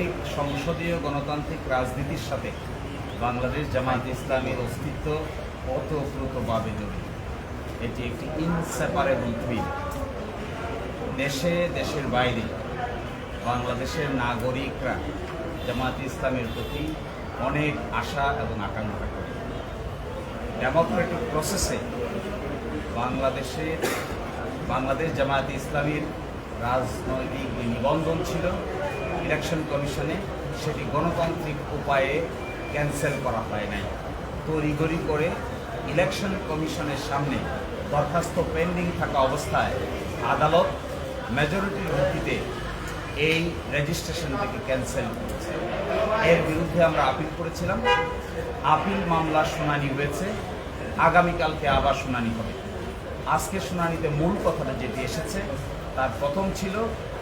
গণতান্ত্রিক সংসদীয় গণতান্ত্রিক রাজনীতির সাথে বাংলাদেশ জামায়াত ইসলামের অস্তিত্ব ওতপ্রোতভাবে জড়িত। এটি একটি ইনসেপারেবল টুইন দেশে, দেশের বাইরে বাংলাদেশের নাগরিকরা জামায়াত ইসলামের প্রতি অনেক আশা এবং আকাঙ্ক্ষা করে। ডেমোক্রেটিক প্রসেসে বাংলাদেশের বাংলাদেশ জামায়াত ইসলামীর রাজনৈতিক নিবন্ধন ছিল। ইলেকশন কমিশনে সেটি গণতান্ত্রিক উপায়ে ক্যান্সেল করা হয় নাই। তড়িঘড়ি করে ইলেকশন কমিশনের সামনে দরখাস্ত পেন্ডিং থাকা অবস্থায় আদালত মেজরিটির ভিত্তিতে এই রেজিস্ট্রেশনটিকে ক্যান্সেল করেছে। এর বিরুদ্ধে আমরা আপিল করেছিলাম। আপিল মামলার শুনানি হয়েছে। আগামীকালকে আবার শুনানি হবে। আজকে শুনানিতে মূল কথাটা যেটি এসেছে, তার প্রথম ছিল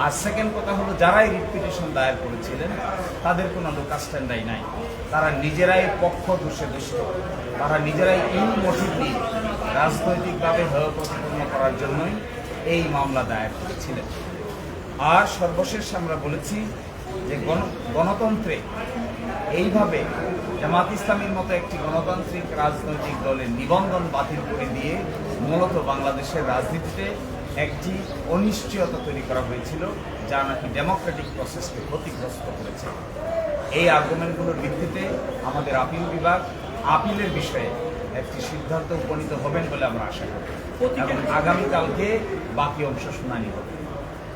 আর সেকেন্ড কথা হলো, যারাই রিপিটেশন দায়ের করেছিলেন, তাদের কোনো লোকাস্ট্যান্ডাই নাই। তারা নিজেরাই পক্ষ দোষে দোষিত তারা নিজেরাই ইন মোটিভলি রাজনৈতিকভাবে হেয় করার জন্যই এই মামলা দায়ের করেছিলেন। আর সর্বশেষ আমরা বলেছি যে গণ- গণতন্ত্রে এইভাবে জামাত ইসলামীর মতো একটি গণতান্ত্রিক রাজনৈতিক দলের নিবন্ধন বাতিল করে দিয়ে মূলত বাংলাদেশের রাজনীতিতে একটি অনিশ্চয়তা তৈরি করা হয়েছিল যা নাকি ডেমোক্রেটিক প্রসেসকে ক্ষতিগ্রস্ত করেছে। এই আর্গুমেন্টগুলোর ভিত্তিতে আমাদের আপিল বিভাগ আপিলের বিষয়ে একটি সিদ্ধান্ত উপনীত হবেন বলে আমরা আশা করি। এবং আগামীকালকে বাকি অংশ শুনানি হবে।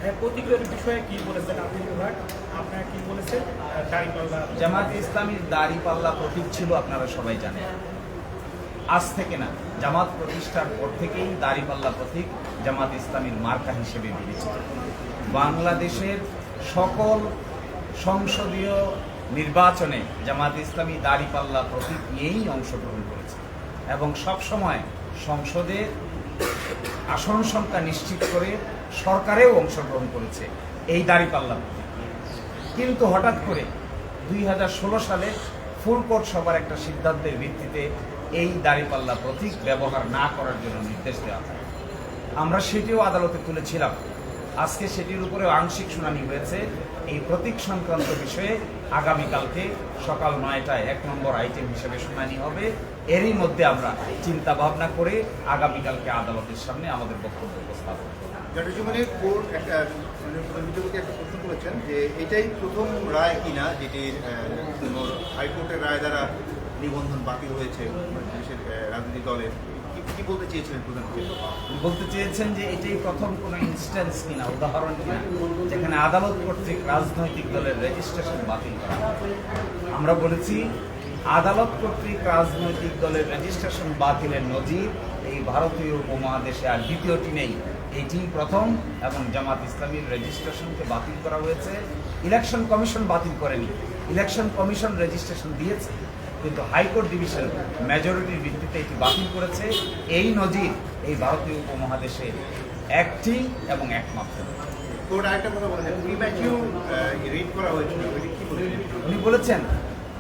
হ্যাঁ, প্রতিক্রিয়ার বিষয়ে কি বলেছেন আপনি বিভাগ? আপনারা কি বলেছেন? দাঁড়িপাল্লা জামাত ইসলামীর দাড়ি পাল্লা প্রতীক ছিল আপনারা সবাই জানেন। আজ থেকে না, জামাত প্রতিষ্ঠার পর থেকেই দাড়িপাল্লা প্রতীক জামাত ইসলামীর মার্কা হিসেবে বিবেচিত বাংলাদেশের সকল সংসদীয় নির্বাচনে জামাত ইসলামী দাড়িপাল্লা প্রতীক নিয়েই অংশগ্রহণ করেছে এবং সব সময় সংসদে আসন সংখ্যা নিশ্চিত করে সরকারেও অংশগ্রহণ করেছে এই দাড়িপাল্লা প্রতীক। কিন্তু হঠাৎ করে দুই হাজার ষোলো সালে ফুল কোর্ট সভার একটা সিদ্ধান্তের ভিত্তিতে এই দাড়িপাল্লা প্রতীক ব্যবহার না করার জন্য নির্দেশ দেওয়া হয়। আমরা সেটিও আদালতে তুলেছিলাম। আজকে সেটির উপরে আংশিক শুনানি হয়েছে। এই প্রতীক সংক্রান্ত বিষয়ে আগামীকালকে সকাল নয়টায় এক নম্বর আইটেম হিসেবে শুনানি হবে। এরই মধ্যে আমরা চিন্তা ভাবনা করে আগামীকালকে আদালতের সামনে আমাদের বক্তব্য উপস্থাপন জনজীবনে কোর্ট একটা মানে করেছেন যে এটাই প্রথম রায় কিনা যেটির হাইকোর্টের রায় দ্বারা নিবন্ধন বাতিল হয়েছে দেশের রাজনৈতিক দলের। কি- বলতে চেয়েছিলেন প্রধান? বিচারপতি বলতে চেয়েছেন যে এটাই প্রথম কোনো ইনস্ট্যান্স কিনা, উদাহরণ কিনা, যেখানে আদালত কর্তৃক রাজনৈতিক দলের রেজিস্ট্রেশন বাতিল করা আমরা বলেছি, আদালত কর্তৃক রাজনৈতিক দলের রেজিস্ট্রেশন বাতিলের নজির এই ভারতীয় উপমহাদেশে আর দ্বিতীয়টি নেই। এটি প্রথম এবং জামাত ইসলামীর রেজিস্ট্রেশনকে বাতিল করা হয়েছে। ইলেকশন কমিশন বাতিল করেনি। ইলেকশন কমিশন রেজিস্ট্রেশন দিয়েছে। কিন্তু হাইকোর্ট ডিভিশন মেজরিটির ভিত্তিতে এটি বাতিল করেছে। এই নজির এই ভারতীয় উপমহাদেশে একটি এবং একমাত্র। উনি বলেছেন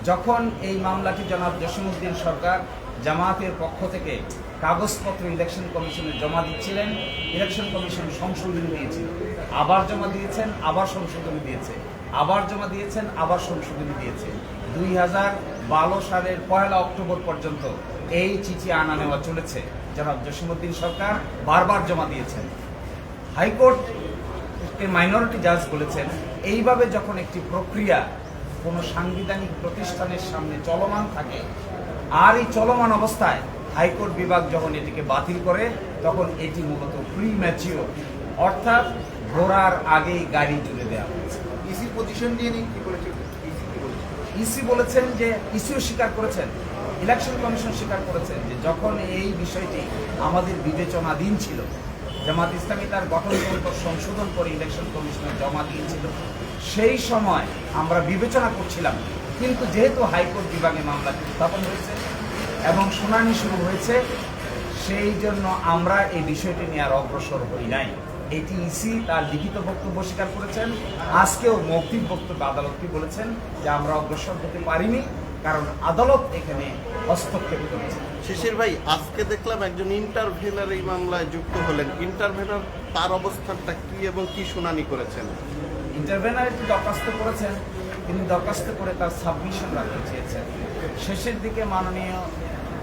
যখন এই মামলাটি জনাব জসিমউদ্দিন সরকার জামায়াতের পক্ষ থেকে কাগজপত্র ইলেকশন কমিশনে জমা দিচ্ছিলেন ইলেকশন কমিশন সংশোধনী দিয়েছিল। আবার জমা দিয়েছেন আবার সংশোধনী দিয়েছে। আবার জমা দিয়েছেন আবার সংশোধনী দিয়েছে। দুই হাজার বারো সালের পয়লা অক্টোবর পর্যন্ত এই চিঠি আনা নেওয়া চলেছে। জনাব জসিমউদ্দিন সরকার বারবার জমা দিয়েছেন। হাইকোর্ট মাইনরিটি জাজ বলেছেন, এইভাবে যখন একটি প্রক্রিয়া কোনো সাংবিধানিক প্রতিষ্ঠানের সামনে চলমান থাকে, আর এই চলমান অবস্থায় হাইকোর্ট বিভাগ যখন এটিকে বাতিল করে, তখন এটি মূলত প্রি ম্যাচিওর অর্থাৎ ঘোড়ার আগেই গাড়ি জুড়ে দেওয়া হয়েছে। ইসি পজিশন নিয়ে নিয়ে কি বলেছে ইসি কি বলেছে? ইসি বলেছেন যে ইসিও স্বীকার করেছেন ইলেকশন কমিশন স্বীকার করেছেন যে যখন এই বিষয়টি আমাদের বিবেচনাধীন ছিল, জামাত ইসলামী তার গঠনতন্ত্র সংশোধন করে ইলেকশন কমিশনে জমা দিয়েছিল, সেই সময় আমরা বিবেচনা করছিলাম, কিন্তু যেহেতু হাইকোর্ট বিভাগে মামলাটি উত্থাপন হয়েছে এবং শুনানি শুরু হয়েছে, সেই জন্য আমরা এই বিষয়টি নিয়ে আর অগ্রসর হই নাই। এটি ইসি তার লিখিত বক্তব্য স্বীকার করেছেন। আজকেও মৌখিক বক্তব্য আদালতকে বলেছেন যে আমরা অগ্রসর হতে পারিনি কারণ আদালত এখানে হস্তক্ষেপ করেছে। শিশির ভাই আজকে দেখলাম একজন ইন্টারভেনার এই মামলায় যুক্ত হলেন। ইন্টারভেনার তার অবস্থানটা কি এবং কি শুনানি করেছেন? ইন্টারভেনার একটি দরখাস্ত করেছেন তিনি দরখাস্ত করে তার সাবমিশন রাখতে চেয়েছেন। শেষের দিকে মাননীয়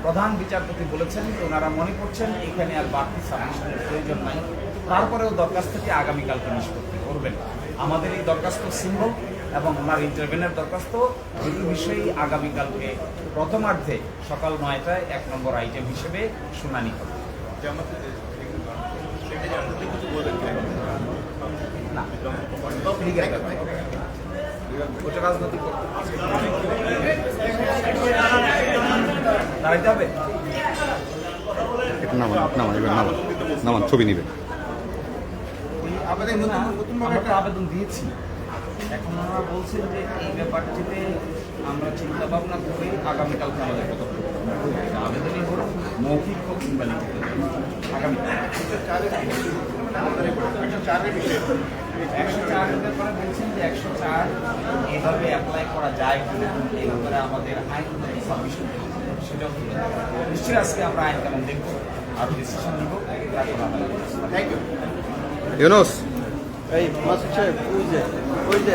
প্রধান বিচারপতি বলেছেন ওনারা মনে করছেন এখানে আর বাড়তি সাবমিশনের প্রয়োজন নাই। তারপরেও দরখাস্তটি আগামীকালকে নিষ্পত্তি করবেন? আমাদের এই দরখাস্ত সিম্বল এবং ওনার ইন্টারভেনের দরখাস্ত দুটি বিষয়েই আগামীকালকে প্রথমার্ধে সকাল নয়টায় এক নম্বর আইটেম হিসেবে শুনানি হবে। না। লিগ্যাল ব্যাপার। ওটা রাজনৈতিক দাঁড়াইতে হবে? নামান নামান এবার নামান নামান ছবি নিবে আমাদের নতুন নতুনভাবে আমরা একটা আবেদন দিয়েছি। এখন ওনারা বলছেন যে এই ব্যাপারটিতে আমরা চিন্তা ভাবনা করে আগামীকালকে আমাদের নেব। আবেদনই হোক মৌখিক হোক কিংবা লিখিত। আগামীকাল একশো চারের ব্যাপারে বলছেন যে একশো চার এভাবে অ্যাপ্লাই করা যায় কিনা এই ব্যাপারে আমাদের আইন সাবমিশন সেটাও তুলে নিশ্চয়ই আজকে আমরা আইন কেমন দেখব আর ডিসিশন নিব। আমরা ইউনুস। এই মাসুদ সাহেব ওই যে ওই যে